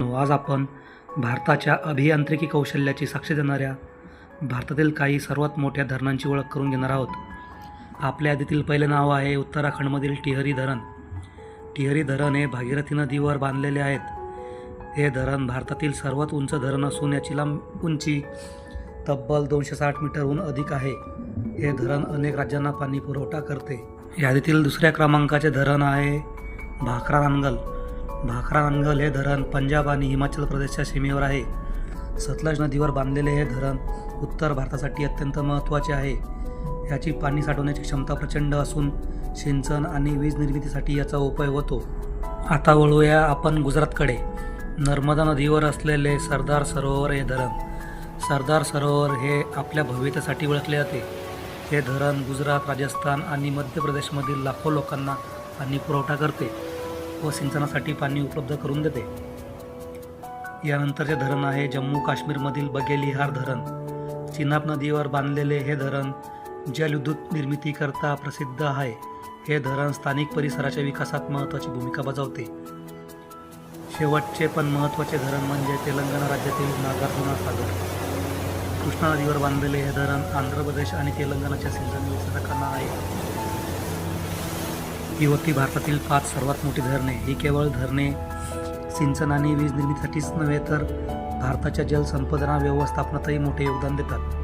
आज आपण भारताच्या अभियांत्रिकी कौशल्याची साक्ष देणाऱ्या भारतातील काही सर्वात मोठ्या धरणांची ओळख करून घेणार आहोत. आपल्या यादीतील पहिले नाव आहे उत्तराखंडमधील टिहरी धरण. टिहरी धरण हे भागीरथी नदीवर बांधलेले आहेत. हे धरण भारतातील सर्वात उंच धरण असून याची लांब उंची तब्बल दोनशे साठ मीटरहून अधिक आहे. हे धरण अनेक राज्यांना पाणी पुरवठा करते. यादीतील दुसऱ्या क्रमांकाचे धरण आहे भाकरा नांगल. भाकरानंगल हे धरण पंजाब आणि हिमाचल प्रदेशच्या सीमेवर आहे. सतलज नदीवर बांधलेले हे धरण उत्तर भारतासाठी अत्यंत महत्त्वाचे आहे. याची पाणी साठवण्याची क्षमता प्रचंड असून सिंचन आणि वीज निर्मितीसाठी याचा उपयोग होतो. आता वळूया आपण गुजरातकडे. नर्मदा नदीवर असलेले सरदार सरोवर हे धरण. सरदार सरोवर हे आपल्या भव्यतेसाठी ओळखले जाते. हे धरण गुजरात राजस्थान आणि मध्य प्रदेशमधील लाखो लोकांना पाणी पुरवठा करते. व सिंचनासाठी पाणी उपलब्ध करून देते. यानंतरचे धरण आहे जम्मू काश्मीरमधील बगेलिहार धरण. चिनाब नदीवर बांधलेले हे धरण जलविद्युत निर्मितीकरता प्रसिद्ध आहे. हे धरण स्थानिक परिसराच्या विकासात महत्त्वाची भूमिका बजावते. शेवटचे पण महत्त्वाचे धरण म्हणजे तेलंगणा राज्यातील नागार्जुना सागर. कृष्णा नदीवर बांधलेले हे धरण आंध्र प्रदेश आणि तेलंगणाच्या सिंचन व्यवस्थापकांना आहे. ही होती भारतातील पाच सर्वात मोठी धरणे. ही केवळ धरणे सिंचन आणि वीज निर्मितीसाठीच नव्हे तर भारताच्या जलसंपदा व्यवस्थापनातही मोठे योगदान देतात.